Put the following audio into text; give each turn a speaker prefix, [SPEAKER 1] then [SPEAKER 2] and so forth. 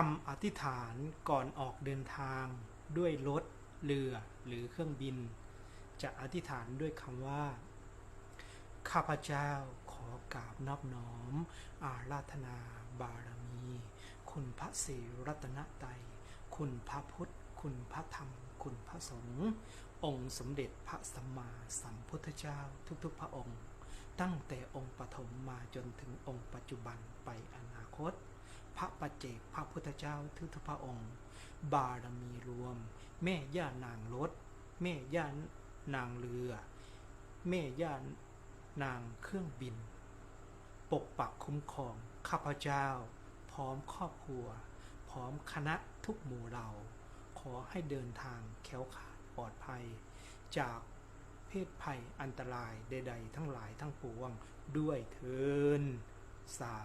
[SPEAKER 1] คำอธิษฐานก่อนออกเดินทาง ด้วยรถเรือหรือเครื่องบิน จะอธิษฐานด้วยคำว่า ข้าพเจ้าขอกราบนอบน้อม อาราธนาบารมี คุณพระศรีรัตนตรัยคุณพระพุทธ คุณพระธรรม คุณพระสงฆ์องค์สมเด็จพระสัมมาสัมพุทธเจ้าทุกๆ พระองค์ ตั้งแต่องค์ปฐมมาจนถึงองค์ปัจจุบันไปอนาคต พระปัจเจกพระพุทธเจ้าทุกพระองค์ บารมีรวม แม่ย่านางรถ แม่ย่านางเรือ แม่ย่านางเครื่องบิน ปกปักคุ้มครองข้าพเจ้า พร้อมครอบครัว พร้อมคณะทุกหมู่เหล่าขอให้เดินทางแคล้วคลาดปลอดภัย จากเพศภัยอันตรายใด ๆ ทั้งหลายทั้งปวงด้วยเทินสา